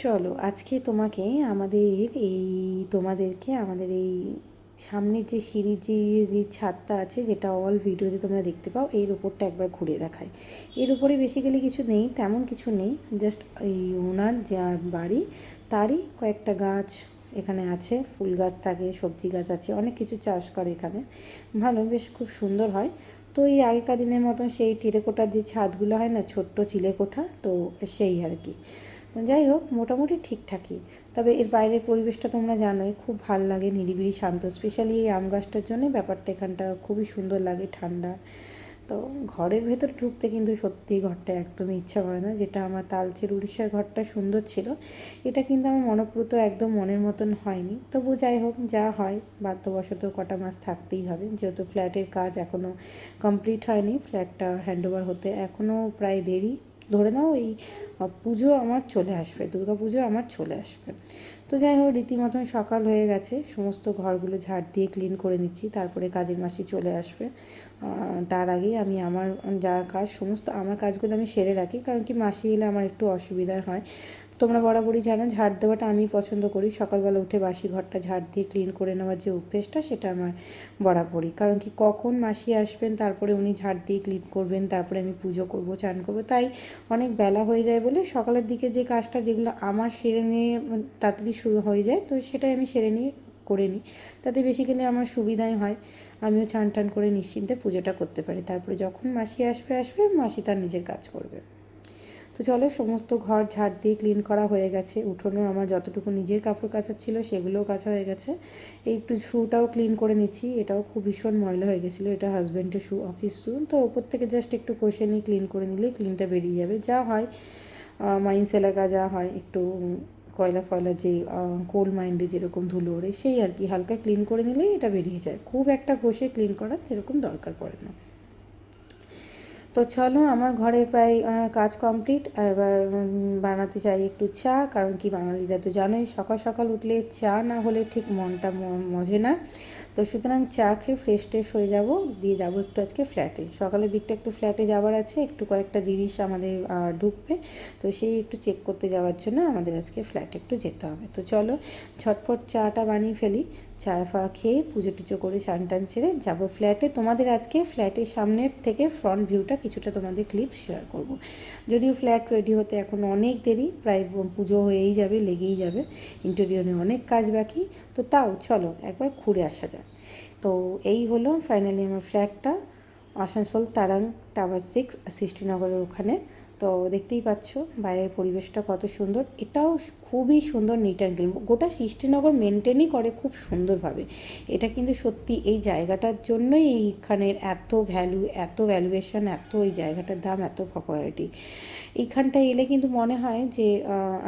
চলো, আজকে তোমাকে আমাদের এই, তোমাদেরকে আমাদের এই সামনের যে সিঁড়ির যে যে ছাদটা আছে, যেটা অল ভিডিওতে তোমরা দেখতে পাও, এর উপরটা একবার ঘুরে দেখায় এর উপরে বেসিক্যালি কিছু নেই, তেমন কিছু নেই জাস্ট এই ওনার যার বাড়ি, তারই কয়েকটা গাছ এখানে আছে, ফুল গাছ থাকে, সবজি গাছ আছে, অনেক কিছু চাষ করে এখানে। ভালো, বেশ খুব সুন্দর হয়। তো এই আগেকার দিনের মতন সেই টেরেকোটার যে ছাদগুলো হয় না, ছোট্ট চিলেকোঠা, তো সেই আর কি। যাই হোক, মোটামুটি ঠিকঠাকই। তবে এর বাইরের পরিবেশটা তোমরা জানোই, খুব ভালো লাগে নিরিবিলি শান্ত স্পেশালি এই আম গাছটার জন্যই ব্যাপারটা এখানটা খুবই সুন্দর লাগে ঠান্ডা। তো ঘরের ভেতর ঢুকতে কিন্তু সত্যি ঘরটা একদমই ইচ্ছা করে না। যেটা আমার তালচের উড়িষ্যার ঘরটা সুন্দর ছিল, এটা কিন্তু আমার মনপ্রত একদম মনের মতন হয়নি। তবু যাই হোক, যা হয়, বাধ্যবশত কটা মাস থাকতেই হবে। যেহেতু ফ্ল্যাটের কাজ এখনও কমপ্লিট হয়নি ফ্ল্যাটটা হ্যান্ডওভার হতে এখনও প্রায় দেরি। ধরে নাও এই পুজো আমার চলে আসবে দুর্গা পুজো আমার চলে আসবে। তো যাই হোক রীতিমতন সকাল হয়ে গেছে। সমস্ত ঘরগুলো ঝাড় দিয়ে ক্লিন করে নিচ্ছি। তারপরে কাজের মাসি চলে আসবে। তার আগে আমি আমার যা কাজ, সমস্ত আমার কাজগুলো আমি সেরে রাখি। কারণ কি মাসি এলে আমার একটু অসুবিধা হয়। তোমরা বরাবরই জানো, ঝাড় দেওয়াটা আমি পছন্দ করি। সকালবেলা উঠে বাসি ঘরটা ঝাড় দিয়ে ক্লিন করে নেওয়ার যে অভ্যেসটা, সেটা আমার বরাবরই। কারণ কি কখন মাসি আসবেন, তারপরে উনি ঝাড় দিয়ে ক্লিন করবেন, তারপরে আমি পুজো করব, চান করব। তাই অনেক বেলা হয়ে যায় বলে সকালের দিকে যে কাজটা, যেগুলো আমার সেরে নিয়ে, তাড়াতাড়ি শুরু হয়ে যায়, তো সেটাই আমি সেরে নিয়ে করে নিই। তাতে বেসিক্যালি আমার সুবিধাই হয়, আমিও চান টান করে নিশ্চিন্তে পুজোটা করতে পারি। তারপরে যখন মাসি আসবে আসবে, মাসি তার নিজের কাজ করবে। তো চলো, সমস্ত ঘর ঝাড় দিয়ে ক্লিন করা হয়ে গেছে। উঠোনও আমার যতটুকু নিজের কাপড় কাচার ছিল, সেগুলোও কাচা হয়ে গেছে। এই একটু শ্যুটাও ক্লিন করে নিচ্ছি। এটাও খুব ভীষণ ময়লা হয়ে গেছিল। এটা হাজব্যান্ডের শ্যু অফিস শ্যু তো ওপর থেকে জাস্ট একটু কষে নিয়ে ক্লিন করে নিলে ক্লিনটা বেরিয়ে যাবে। যা হয় মাইন্স এলাকা যা হয়, একটু কয়লা ফয়লা যে কোল মাইন্ডে যেরকম ধুলো ওড়ে, সেই আর কি, হালকা ক্লিন করে নিলেই এটা বেরিয়ে যায়। খুব একটা ঘষে ক্লিন করার সেরকম দরকার পড়ে না। তো চলো, আমার ঘরে প্রায় কাজ কমপ্লিট এবার বানাতে চাই একটু চা, কারণ কি বাঙালিরা তো জানোই, সকাল সকাল উঠলে চা না হলে ঠিক মনটা মজে না। তো সুতরাং চা খেয়ে ফ্রেশ ট্রেশ হয়ে যাব, দিয়ে যাব একটু আজকে ফ্ল্যাটে সকালের দিকটা একটু ফ্ল্যাটে যাওয়ার আছে, একটু কয়েকটা জিনিস আমাদের ঢুকবে। তো সেই একটু চেক করতে যাওয়ার জন্য আমাদের আজকে ফ্ল্যাটে একটু যেতে হবে। তো চলো ছটফট চাটা বানিয়ে ফেলি। চা ফা খেয়ে পুজো টুজো করে চান টান ছেড়ে যাব ফ্ল্যাটে তোমাদের আজকে ফ্ল্যাটের সামনের থেকে ফ্রন্ট ভিউটা কিছুটা তোমাদের ক্লিপ শেয়ার করব। যদিও ফ্ল্যাট রেডি হতে এখন অনেক দেরি, প্রায় পুজো হয়েই যাবে, লেগেই যাবে। ইন্টেরিয়রে অনেক কাজ বাকি। তো তাও চলো একবার ঘুরে আসা যাক। তো এই হলো ফাইনালি আমার ফ্ল্যাটটা আসানসোল, তারাং টাওয়ার সিক্স সৃষ্টিনগরের ওখানে। তো দেখতেই পাচ্ছ বাইরের পরিবেশটা কত সুন্দর। এটাও খুবই সুন্দর নিট অ্যান্ড ক্লিন গোটা সৃষ্টিনগর মেনটেনই করে খুব সুন্দরভাবে। এটা কিন্তু সত্যি এই জায়গাটার জন্যই এইখানের এত ভ্যালু এত ভ্যালুয়েশন এত এই জায়গাটার দাম, এত পপুলারিটি এইখানটায় এলে কিন্তু মনে হয় যে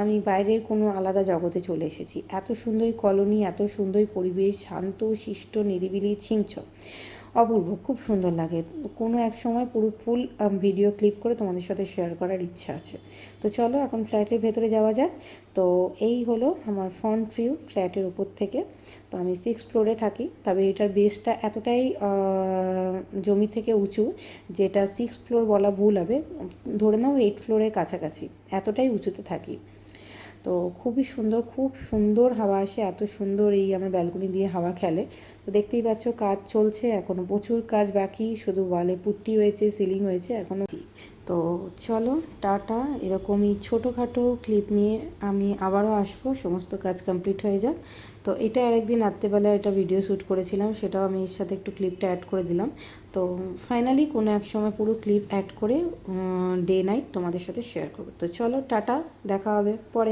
আমি বাইরের কোনো আলাদা জগতে চলে এসেছি। এত সুন্দর কলোনি এত সুন্দর পরিবেশ, শান্ত, শিষ্ট, নিরিবিলি ছিংছ অপূর্ব, খুব সুন্দর লাগে। কোনো এক সময় পুরো ফুল ভিডিও ক্লিপ করে তোমাদের সাথে শেয়ার করার ইচ্ছা আছে। তো চলো, এখন ফ্ল্যাটের ভেতরে যাওয়া যাক। তো এই হলো আমার ফ্রন্ট ভিউ ফ্ল্যাটের উপর থেকে। তো আমি সিক্স ফ্লোরে থাকি। তবে এটার বেসটা এতটাই জমি থেকে উঁচু যেটা সিক্স ফ্লোর বলা ভুল হবে। ধরে নাও এইট ফ্লোরের কাছাকাছি। এতটাই উঁচুতে থাকি। তো খুবই সুন্দর, খুব সুন্দর হাওয়া আসে, এত সুন্দর এই আমার ব্যালকনি দিয়ে হাওয়া খেলে। তো দেখতেই পাচ্ছ কাজ চলছে এখনও প্রচুর কাজ বাকি, শুধু ওয়ালে পুট্টি হয়েছে সিলিং হয়েছে এখনও তো চলো, টাটা, এরকমই ছোটোখাটো ক্লিপ নিয়ে আমি আবারও আসব, সমস্ত কাজ কমপ্লিট হয়ে যাক। তো এটা আরেকদিন রাত্রেবেলা এটা ভিডিও শ্যুট করেছিলাম, সেটাও আমি এর সাথে একটু ক্লিপটা অ্যাড করে দিলাম। তো ফাইনালি কোনো এক সময় পুরো ক্লিপ অ্যাড করে ডে নাইট তোমাদের সাথে শেয়ার করব। তো চলো, টাটা, দেখা হবে পরে।